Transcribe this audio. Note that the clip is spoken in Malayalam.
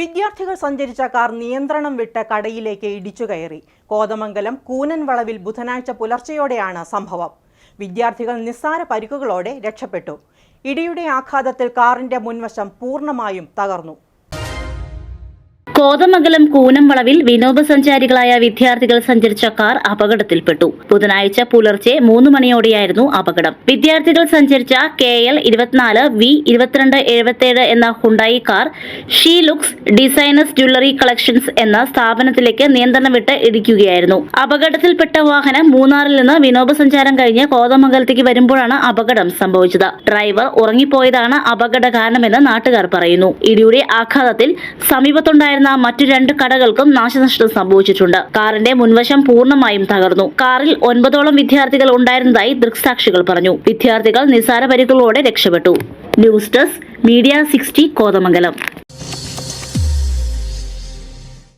വിദ്യാർത്ഥികൾ സഞ്ചരിച്ച കാർ നിയന്ത്രണം വിട്ട് കടയിലേക്ക് ഇടിച്ചു കയറി. കോതമംഗലം കൂനൻ വളവിൽ ബുധനാഴ്ച പുലർച്ചെയോടെയാണ് സംഭവം. വിദ്യാർത്ഥികൾ നിസ്സാര പരിക്കുകളോടെ രക്ഷപ്പെട്ടു. ഇടിയുടെ ആഘാതത്തിൽ കാറിന്റെ മുൻവശം പൂർണമായും തകർന്നു. കോതമംഗലം കൂനം വളവിൽ വിനോദസഞ്ചാരികളായ വിദ്യാർത്ഥികൾ സഞ്ചരിച്ച കാർ അപകടത്തിൽപ്പെട്ടു. ബുധനാഴ്ച പുലർച്ചെ മൂന്ന് മണിയോടെയായിരുന്നു അപകടം. വിദ്യാർത്ഥികൾ സഞ്ചരിച്ച കെ എൽ ഇരുപത്തിനാല് വി ഇരുപത്തിരണ്ട് എഴുപത്തിയേഴ് എന്ന Hyundai car she looks designers jewellery collections എന്ന സ്ഥാപനത്തിലേക്ക് നിയന്ത്രണം വിട്ട് ഇടിക്കുകയായിരുന്നു. അപകടത്തിൽപ്പെട്ട വാഹനം മൂന്നാറിൽ നിന്ന് വിനോദസഞ്ചാരം കഴിഞ്ഞ് കോതമംഗലത്തേക്ക് വരുമ്പോഴാണ് അപകടം സംഭവിച്ചത്. ഡ്രൈവർ ഉറങ്ങിപ്പോയതാണ് അപകട കാരണമെന്ന് നാട്ടുകാർ പറയുന്നു. ഇടിയുടെ ആഘാതത്തിൽ സമീപത്തുണ്ടായിരുന്ന മറ്റു രണ്ട് കടകൾക്കും നാശനഷ്ടം സംഭവിച്ചിട്ടുണ്ട്. കാറിന്റെ മുൻവശം പൂർണമായും തകർന്നു. കാറിൽ ഒൻപതോളം വിദ്യാർത്ഥികൾ ഉണ്ടായിരുന്നതായി ദൃക്സാക്ഷികൾ പറഞ്ഞു. വിദ്യാർത്ഥികൾ നിസാര പരിക്കുകളോടെ രക്ഷപ്പെട്ടു. News desk media sixty Kothamangalam.